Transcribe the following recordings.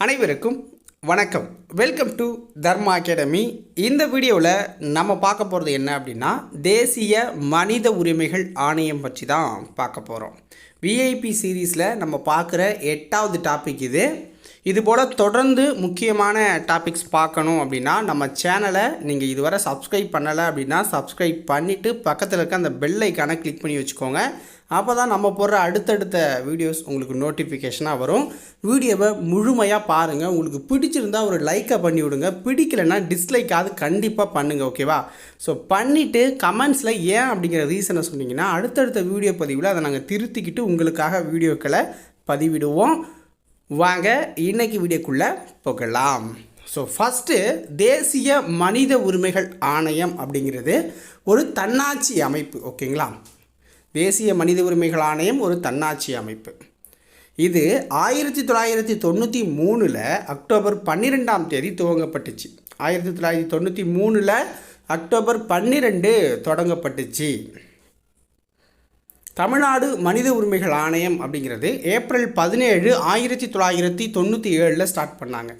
அனைவருக்கும் வணக்கம். Welcome to Dharma academy இந்த வீடியோவில் நம்ம பார்க்க போகிறது என்ன அப்படின்னா தேசிய மனித உரிமைகள் ஆணையம் பற்றி தான் பார்க்க போகிறோம் விஐபி சீரீஸில் நம்ம பார்க்குற எட்டாவது டாபிக் இது. இதுபோல் தொடர்ந்து முக்கியமான டாபிக்ஸ் பார்க்கணும் அப்படின்னா நம்ம சேனலை நீங்கள் இதுவரை சப்ஸ்கிரைப் பண்ணலை அப்படின்னா சப்ஸ்கிரைப் பண்ணிவிட்டு பக்கத்தில் இருக்க அந்த பெல் ஐக்கானை கிளிக் பண்ணி வச்சுக்கோங்க. அப்போ தான் நம்ம போடுற அடுத்தடுத்த வீடியோஸ் உங்களுக்கு நோட்டிஃபிகேஷனாக வரும். வீடியோவை முழுமையாக பாருங்கள் உங்களுக்கு பிடிச்சிருந்தா ஒரு லைக்கை பண்ணி விடுங்க. பிடிக்கலைன்னா டிஸ்லைக்காவது கண்டிப்பாக பண்ணுங்கள் ஓகேவா ஸோ பண்ணிவிட்டு கமெண்ட்ஸில் ஏன் அப்படிங்கிற ரீசனை சொன்னீங்கன்னா அடுத்தடுத்த வீடியோ பதிவில் அதை நாங்கள் திருத்திக்கிட்டு உங்களுக்காக வீடியோக்களை பதிவிடுவோம். வாங்க இன்னைக்கு வீடியோக்குள்ளே போகலாம். ஸோ ஃபஸ்ட்டு தேசிய மனித உரிமைகள் ஆணையம் அப்படிங்கிறது ஒரு தன்னாட்சி அமைப்பு ஓகேங்களா? தேசிய மனித உரிமைகள் ஆணையம் ஒரு தன்னாட்சி அமைப்பு. இது ஆயிரத்தி தொள்ளாயிரத்தி தொண்ணூற்றி மூணில் அக்டோபர் பன்னிரெண்டாம் தேதி துவங்கப்பட்டுச்சு. ஆயிரத்தி தொள்ளாயிரத்தி தொண்ணூற்றி மூணில் அக்டோபர் பன்னிரெண்டு தொடங்கப்பட்டுச்சு. தமிழ்நாடு மனித உரிமைகள் ஆணையம் அப்படிங்கிறது ஏப்ரல் பதினேழு ஆயிரத்தி தொள்ளாயிரத்தி தொண்ணூற்றி ஏழில் ஸ்டார்ட் பண்ணாங்க.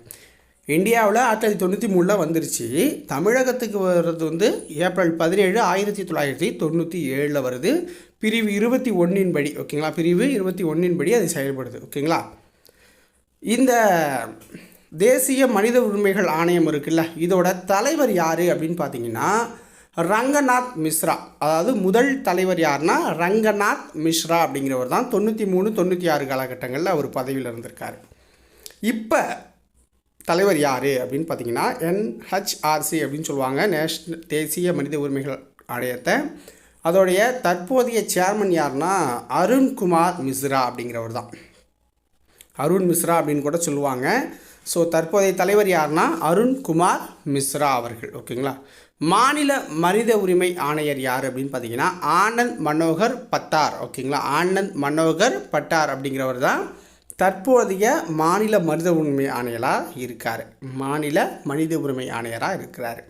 இந்தியாவில் ஆயிரத்தி தொள்ளாயிரத்தி தொண்ணூற்றி மூணில் வந்துருச்சு. தமிழகத்துக்கு வர்றது வந்து ஏப்ரல் பதினேழு ஆயிரத்தி தொள்ளாயிரத்தி தொண்ணூற்றி ஏழில் வருது. பிரிவு இருபத்தி ஒன்றின் படி ஓகேங்களா பிரிவு இருபத்தி ஒன்றின் படி அது செயல்படுது ஓகேங்களா இந்த தேசிய மனித உரிமைகள் ஆணையம் இருக்குல்ல இதோட தலைவர் யார் அப்படின்னு பார்த்தீங்கன்னா ரங்கநாத் மிஸ்ரா. அதாவது முதல் தலைவர் யாருன்னா ரங்கநாத் மிஸ்ரா அப்படிங்கிறவர் தான் தொண்ணூற்றி மூணு தொண்ணூற்றி ஆறு காலகட்டங்களில் அவர் பதவியில் இருந்திருக்கார். இப்போ தலைவர் யார் அப்படின்னு பார்த்தீங்கன்னா என்ஹெச்ஆர்சி அப்படின்னு சொல்லுவாங்க நேஷ்னல் தேசிய மனித உரிமைகள் ஆணையத்தை. அதோடைய தற்போதைய சேர்மன் யாருன்னா அருண்குமார் மிஸ்ரா அப்படிங்கிறவர் தான். அருண் மிஸ்ரா அப்படின்னு கூட சொல்லுவாங்க. ஸோ தற்போதைய தலைவர் யாருன்னா அருண்குமார் மிஸ்ரா அவர்கள். ஓகேங்களா? மாநில மனித உரிமை ஆணையர் யார் அப்படின்னு பார்த்தீங்கன்னா ஆனந்த் மனோகர் பட்டார். ஓகேங்களா? ஆனந்த் மனோகர் பட்டார் அப்படிங்கிறவர் தான் தற்போதைய மாநில மனித உரிமை ஆணையராக இருக்கார். மாநில மனித உரிமை ஆணையராக இருக்கிறார்.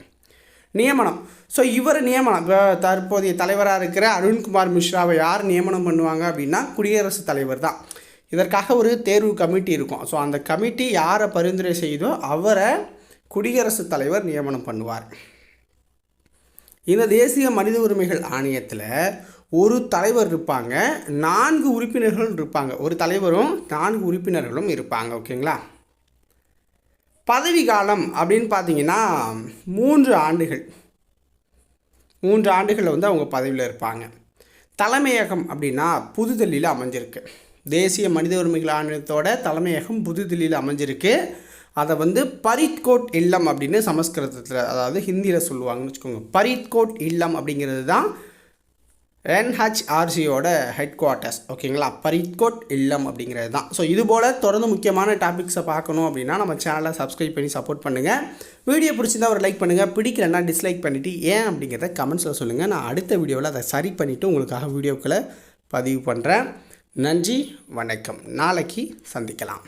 நியமனம். ஸோ இவர் நியமனம். இப்போ தற்போதைய தலைவராக இருக்கிற அருண்குமார் மிஸ்ராவை யார் நியமனம் பண்ணுவாங்க அப்படின்னா குடியரசுத் தலைவர் தான். இதற்காக ஒரு தேர்வு கமிட்டி இருக்கும். ஸோ அந்த கமிட்டி யாரை பரிந்துரை செய்தோ அவரை குடியரசுத் தலைவர் நியமனம் பண்ணுவார். இந்த தேசிய மனித உரிமைகள் ஆணையத்தில் ஒரு தலைவர் இருப்பாங்க நான்கு உறுப்பினர்களும் இருப்பாங்க. ஒரு தலைவரும் நான்கு உறுப்பினர்களும் இருப்பாங்க ஓகேங்களா? பதவி காலம் அப்படின்னு பார்த்தீங்கன்னா மூன்று ஆண்டுகள். மூன்று ஆண்டுகளில் வந்து அவங்க பதவியில் இருப்பாங்க. தலைமையகம் அப்படின்னா புதுதில்லியில் அமைஞ்சிருக்கு. தேசிய மனித உரிமைகள் ஆணையத்தோட தலைமையகம் புதுதில்லியில் அமைஞ்சிருக்கு. அதை வந்து பரித்கோட் இல்லம் அப்படின்னு சமஸ்கிருதத்தில் அதாவது ஹிந்தியில் சொல்லுவாங்கன்னு வச்சுக்கோங்க. பரித்கோட் இல்லம் அப்படிங்கிறது தான் என்ஹெச்ஆர்சியோட ஹெட் குவார்ட்டர்ஸ் ஓகேங்களா? பரித்கோட் இல்லம் அப்படிங்கிறது தான். ஸோ இது போல் தொடர்ந்து முக்கியமான டாபிக்ஸை பார்க்கணும் அப்படின்னா நம்ம சேனலை சப்ஸ்கிரைப் பண்ணி சப்போர்ட் பண்ணுங்கள் வீடியோ பிடிச்சிருந்தா ஒரு லைக் பண்ணுங்கள் பிடிக்கலன்னா டிஸ்லைக் பண்ணிவிட்டு ஏன் அப்படிங்கிறத கமெண்ட்ஸில் சொல்லுங்கள் நான் அடுத்த வீடியோவில் அதை சரி பண்ணிவிட்டு உங்களுக்காக வீடியோக்களை பதிவு பண்ணுறேன் நன்றி வணக்கம். நாளைக்கு சந்திக்கலாம்.